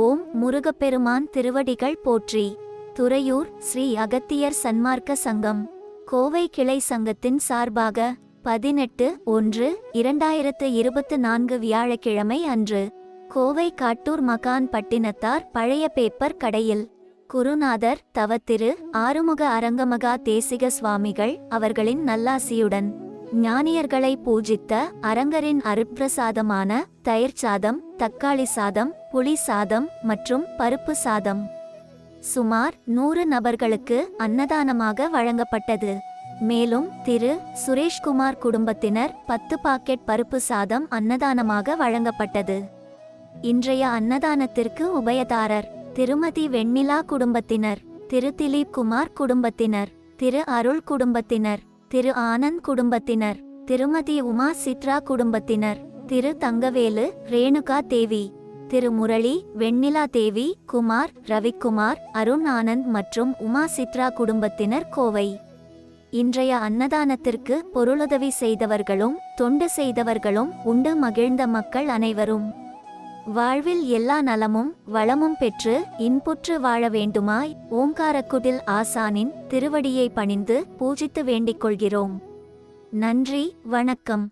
ஓம் முருகப்பெருமான் திருவடிகள் போற்றி. துறையூர் ஸ்ரீ அகத்தியர் சன்மார்க்க சங்கம். கோவை கிளை சங்கத்தின் சார்பாக பதினெட்டு ஒன்று இரண்டாயிரத்து இருபத்து நான்கு வியாழக்கிழமை அன்று கோவை காட்டூர் மகான் பட்டினத்தார் பழைய பேப்பர் கடையில் குருநாதர் தவத்திரு ஆறுமுக அரங்கமகா தேசிக சுவாமிகள் அவர்களின் நல்லாசியுடன் ஞானியர்களை பூஜித்த அரங்கரின் அருட்பிரசாதமான தயிர் சாதம் தக்காளி சாதம் புளி சாதம் மற்றும் பருப்பு சாதம். சுமார் நூறு நபர்களுக்கு அன்னதானமாக வழங்கப்பட்டது. மேலும் திரு. சுரேஷ்குமார் குடும்பத்தினர் பத்து பாக்கெட் பருப்பு சாதம் அன்னதானமாக வழங்கப்பட்டது. இன்றைய அன்னதானத்திற்கு உபயதாரர் திருமதி வெண்ணிலா குடும்பத்தினர் திரு. திலீப் குமார் குடும்பத்தினர் திரு. அருள் குடும்பத்தினர். திரு ஆனந்த் குடும்பத்தினர் திருமதி உமா சித்ரா குடும்பத்தினர் திரு தங்கவேலு ரேணுகா தேவி திரு முரளி வெண்ணிலா தேவி குமார் ரவிக்குமார் அருண் ஆனந்த் மற்றும் உமா சித்ரா குடும்பத்தினர் கோவை. இன்றைய அன்னதானத்திற்கு பொருளுதவி செய்தவர்களும் தொண்டு செய்தவர்களும் உண்டு மகிழ்ந்த மக்கள் அனைவரும். வாழ்வில் எல்லா நலமும் வளமும் பெற்று இன்புற்று வாழ வேண்டுமாய் ஓங்காரக்குடில் ஆசானின் திருவடியை பணிந்து பூஜித்து வேண்டிக் கொள்கிறோம். நன்றி வணக்கம்.